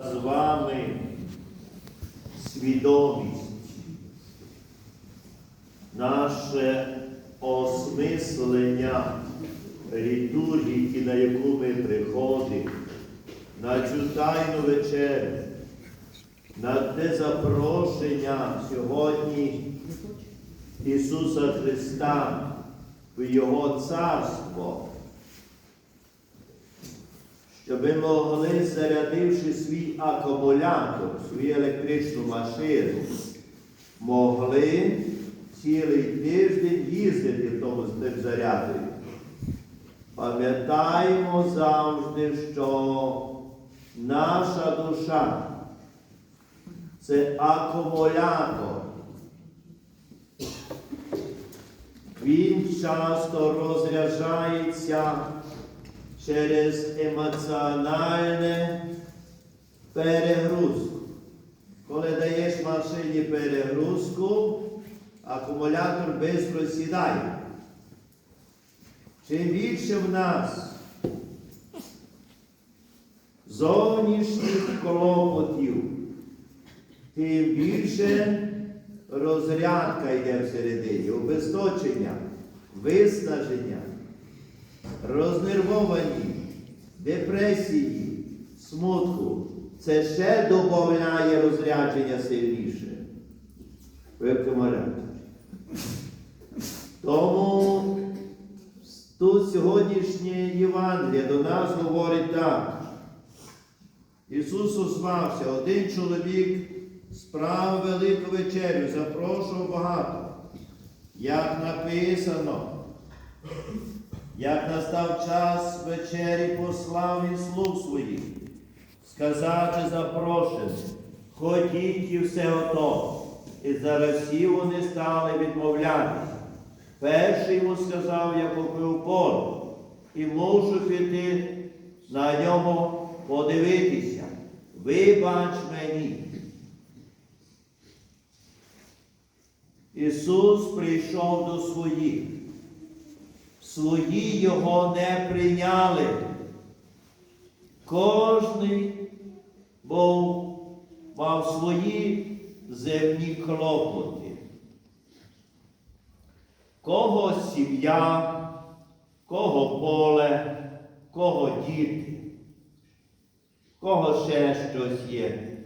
з вами свідомість, наше осмислення літургії, на яку ми приходимо, на цю тайну вечерю, на те запрошення сьогодні Ісуса Христа в Його Царство щоб ми могли, зарядивши свій акумулятор, свою електричну машину, могли цілий тиждень їздити в тому з тим зарядом. Пам'ятаємо завжди, що наша душа це акумулятор. Він часто розряджається через емоціональне перегрузку. Коли даєш машині перегрузку, акумулятор швидко сідає. Чим більше в нас зовнішніх клопотів, тим більше розрядка йде всередині, обесточення, виснаження рознервовані, депресії, смутку. Це ще додає розрядження сильніше. в. Тому тут сьогоднішнє Євангеліє до нас говорить так. Ісус озвався, один чоловік справив велику вечерю, запрошував багато. Як написано, як настав час вечері, послав він слуг своїх, сказати запрошеним, ходіть і все готово. І зараз всі вони стали відмовлятися. Перший йому сказав, я купив поле, і мушу піти на ньому подивитися. Вибач мені. Ісус прийшов до своїх свої його не прийняли. Кожний був мав свої земні клопоти. Кого сім'я, кого поле, кого діти, кого ще щось є.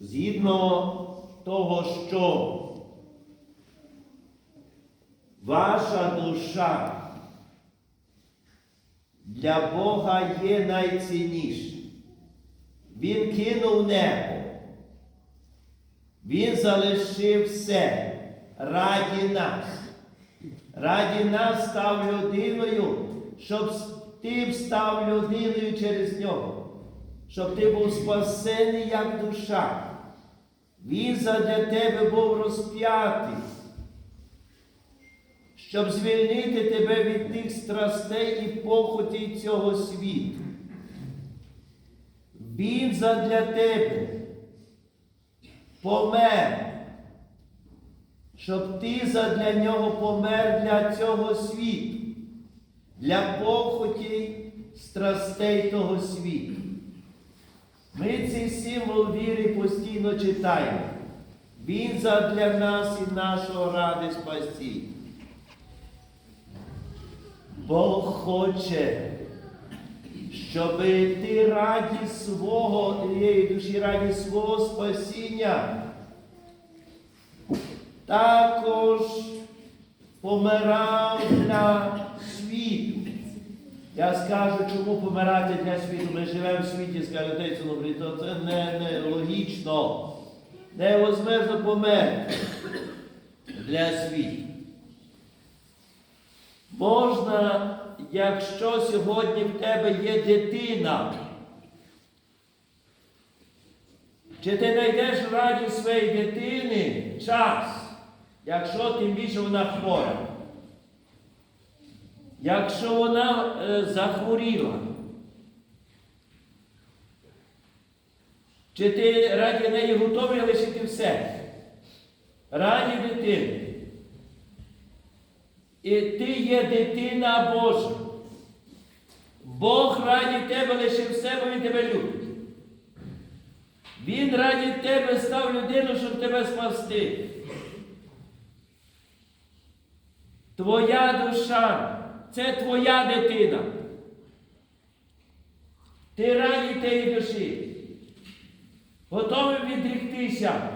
Згідно того, що Ваша душа для Бога є найцінніша. Він кинув небо. Він залишив все раді нас. Раді нас став людиною, щоб ти став людиною через нього, щоб ти був спасений як душа. Він задля тебе був розп'ятий щоб звільнити тебе від тих страстей і похотів цього світу. Він задля тебе помер, щоб ти задля нього помер для цього світу, для похоті страстей того світу. Ми цей символ віри постійно читаємо. Він задля нас і нашого ради спасіння. Бог хоче, щоб ти раді свого тієї душі, раді свого спасіння, також помирав для світу. Я скажу, чому помирати для світу. Ми живемо в світі, скаже отець Лобрі, то це не, не логічно. Невозможно померти для світу. Можна, якщо сьогодні в тебе є дитина, чи ти знайдеш раді своєї дитини час, якщо тим більше вона хвора, якщо вона е, захворіла, чи ти раді неї готовий лишити все? Раді дитини. І ти є дитина Божа. Бог раді тебе лишив все, бо Він тебе любить. Він раді тебе став людину, щоб тебе спасти. Твоя душа це твоя дитина. Ти раді тієї душі. Готовий відріктися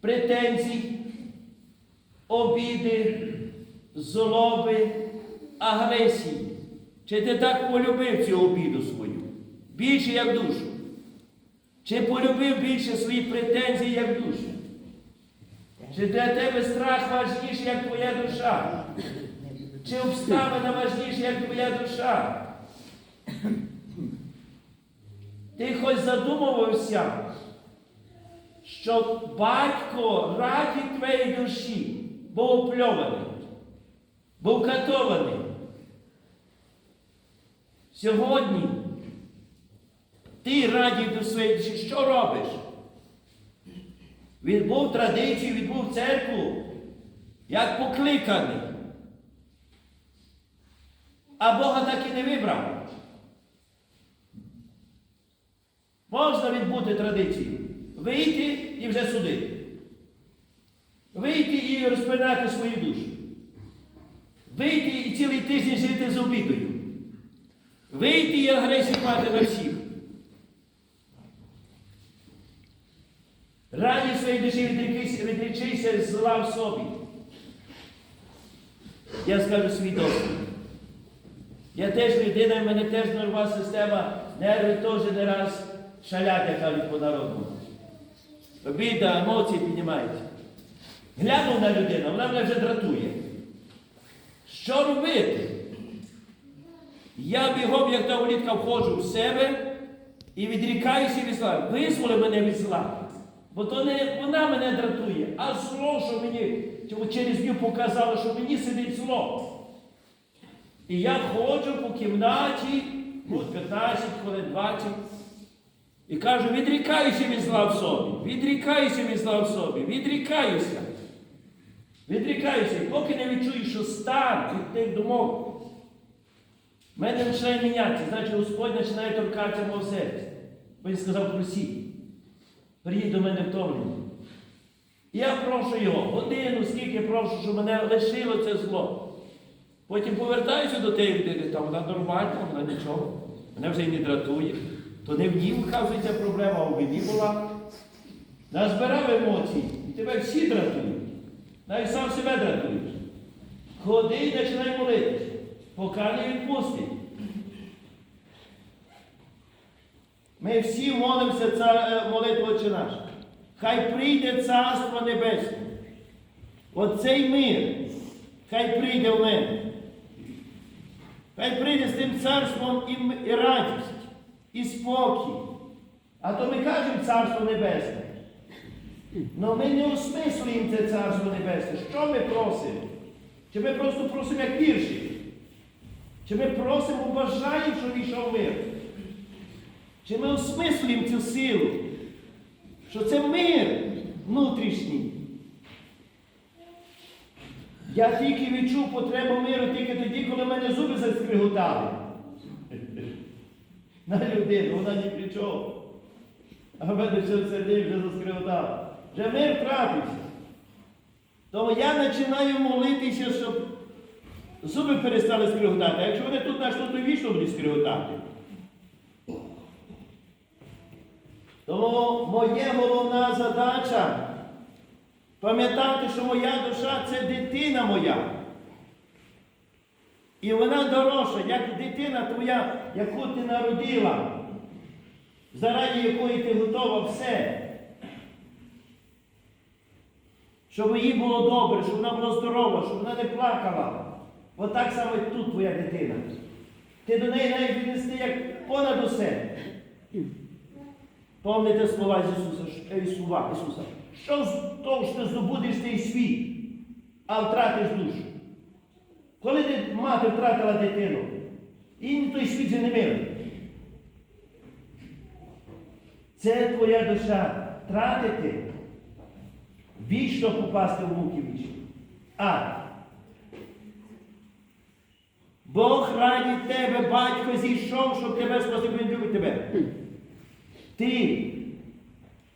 претензій, обіди, злоби, агресії. Чи ти так полюбив цю обіду свою? Більше як душу? Чи полюбив більше свої претензії, як душу? Чи для тебе страх важніший, як твоя душа? Чи обставина важніша, як твоя душа? Ти хоч задумувався, що батько раді твоєї душі був опльований, був катований. Сьогодні ти раді до своєї що робиш? Відбув традицію, відбув церкву, як покликаний. А Бога так і не вибрав. Можна відбути традицію. Вийти і вже судити. Вийти і розпинати свою душу. Вийти і цілий тиждень жити з обідою. Вийти і агресію мати на всіх. Раді своїй душі з зла в собі. Я скажу свій досвід. Я теж людина, в мене теж нервова система, нерви теж не раз шалять, кажуть по народному. Обіда, емоції піднімаються. Глянув на людину, вона мене вже дратує. Що робити? Я бігом, як та улітка, входжу в себе і відрікаюся від зла. Визволи мене від зла. Бо то не вона мене дратує, а зло, що мені через нього показало, що мені сидить зло. І я ходжу по кімнаті, ну, 15 хвилин 20, і кажу, відрікаюся від зла в собі, відрікаюся від зла в собі, відрікаюся. Відрікаюся, поки не відчую, що стан від тих думок. мене починає мінятися, значить Господь починає торкатися мого серця. Бо він сказав, просіть, приїдь до мене втомлений. І я прошу його, годину, скільки прошу, щоб мене лишило це зло. Потім повертаюся до тієї людини, там вона нормальна, вона нічого. Мене вже й не дратує. То не в ній вказується проблема, а в мені була. Назбирав емоцій, і тебе всі дратують. Навіть сам себе дратуєш. Ходи і починай молитись, поки не відпустить. Ми всі молимося ця е, молитву Отче наш. Хай прийде Царство Небесне. Оцей мир, хай прийде в мене. Хай прийде з тим царством і радість, і спокій. А то ми кажемо Царство Небесне. Але ми не осмислюємо це Царство Небесне. Що ми просимо? Чи ми просто просимо як вірші? Чи ми просимо, бажаємо, щоб війшов мир? Чи ми осмислюємо цю силу? Що це мир внутрішній? Я тільки відчув потребу миру тільки тоді, коли в мене зуби заскриготали. На людину, вона ні при чому. А в мене все всередині вже заскриготало. Вже мир втратився. Тому я починаю молитися, щоб зуби перестали скриготати. А якщо вони тут на що, то вічно будуть скриготати. Тому моя головна задача пам'ятати, що моя душа це дитина моя. І вона дорожча, як дитина твоя, яку ти народила, заради якої ти готова все. Щоб їй було добре, щоб вона була здорова, щоб вона не плакала. От так само і тут твоя дитина. Ти до неї навіть віднести як понад усе. Помните слова Ісуса, е, слова Ісуса. Що того, що здобудеш цей світ, а втратиш душу? Коли ти мати втратила дитину, і той світ же не милий. Це твоя душа втратити, вічно попасти в муки вічні. А Бог раді тебе, батько зійшов, щоб тебе спасти, він любить тебе. Ти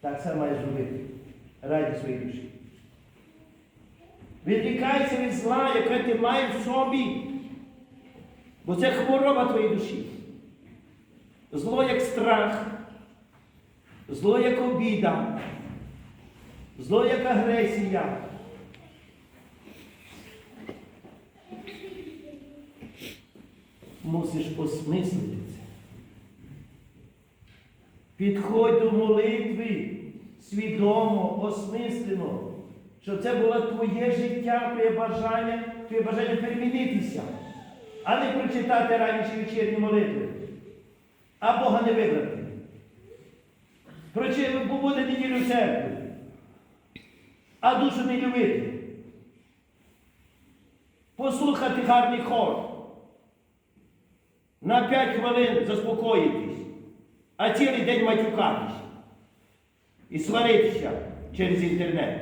так само маєш зробити раді своєї душі. Відрікайся від зла, яке ти маєш в собі. Бо це хвороба твоєї душі. Зло як страх, зло як обіда, зло як агресія. Мусиш осмислити це. Підходь до молитви свідомо, осмислено, щоб це було твоє життя, твоє бажання, твоє бажання перемінитися, а не прочитати раніше вечірні молитви, а Бога не вибрати. Прочи, побуде неділю в церкві, а душу не любити. Послухати гарний хор. На 5 хвилин заспокоїтись, а цілий день матюкатись і сваритися через інтернет.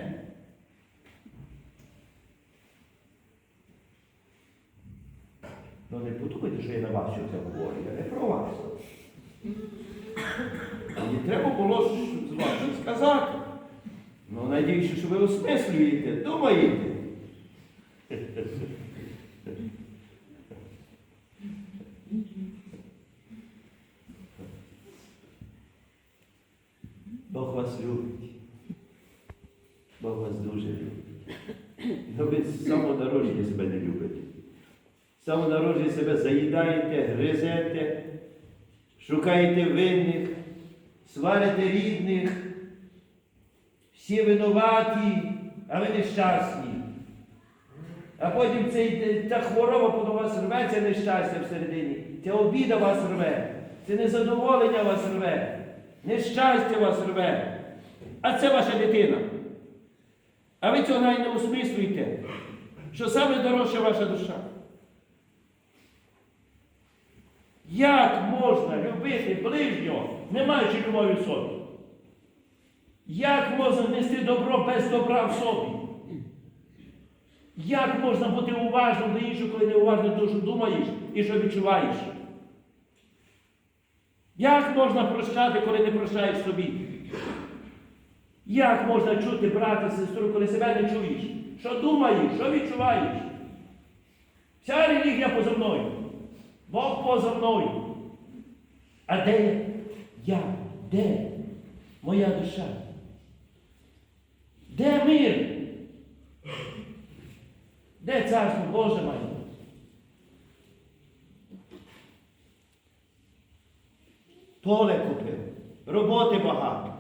Ну не подумайте, що я на вас що це говорю, я не про вас. Мені треба було з вас сказати. Ну, надіюся, що ви осмислюєте, думаєте. Бог вас любить. Бог вас дуже любить. Ну ви народження себе не любите. Самого себе заїдаєте, гризете, шукаєте винних, сварите рідних, всі винуваті, а ви нещасні. А потім цей, ця хвороба по вас рве, це нещастя всередині. Ця обіда вас рве, це незадоволення вас рве, нещастя вас рве. А це ваша дитина. А ви цього навіть не усмислюєте, що саме дорожча ваша душа. Як можна любити ближнього, не маючи любові в собі? Як можна нести добро без добра в собі? Як можна бути уважним до іншого, коли не уважним до що думаєш і що відчуваєш? Як можна прощати, коли не прощаєш собі? Як можна чути брата, сестру, коли себе не чуєш? Що думаєш, що відчуваєш? Вся релігія поза мною. Бог поза мною. А де я? Де моя душа? Де мир? Де царство Боже моє? Поле купив, роботи багато.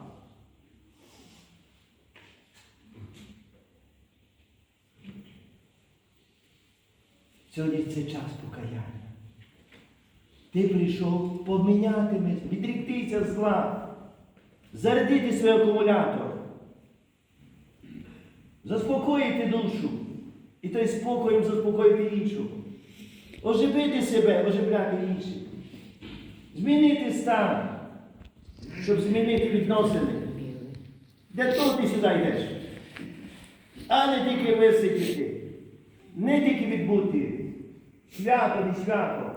Сьогодні це час покаяння. Ти прийшов поміняти мисль, відріктися зла, зарядити свій акумулятор, заспокоїти душу і той спокоєм заспокоїти іншого, оживити себе, оживляти інших, змінити стан, щоб змінити відносини. Для того ти сюди йдеш. А не тільки висидіти, не тільки відбути. Свято, не свято.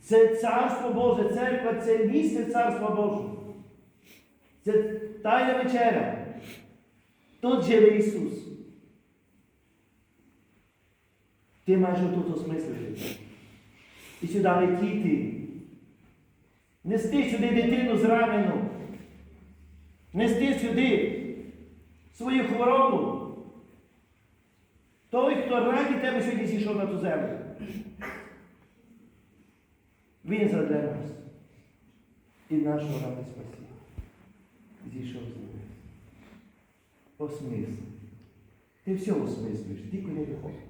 Це царство Боже, церква це місце царства Божого. Це тайна вечеря. Тут живе Ісус. Ти маєш тут осмислити. І сюди летіти. Нести сюди дитину зранену. Нести сюди свою хворобу. Той, хто раді тебе сьогодні зійшов на ту землю. Він задля нас і нашого ради спасіння. Зійшов з ними. Осмисли. Ти все осмислюєш, тільки не виходить.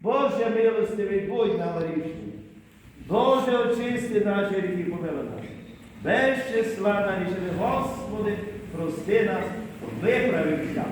Боже милостивий, будь нам рішний. Боже очисти наші ріки помила нас. Без числа нарішили, Господи, прости нас, виправи шлях.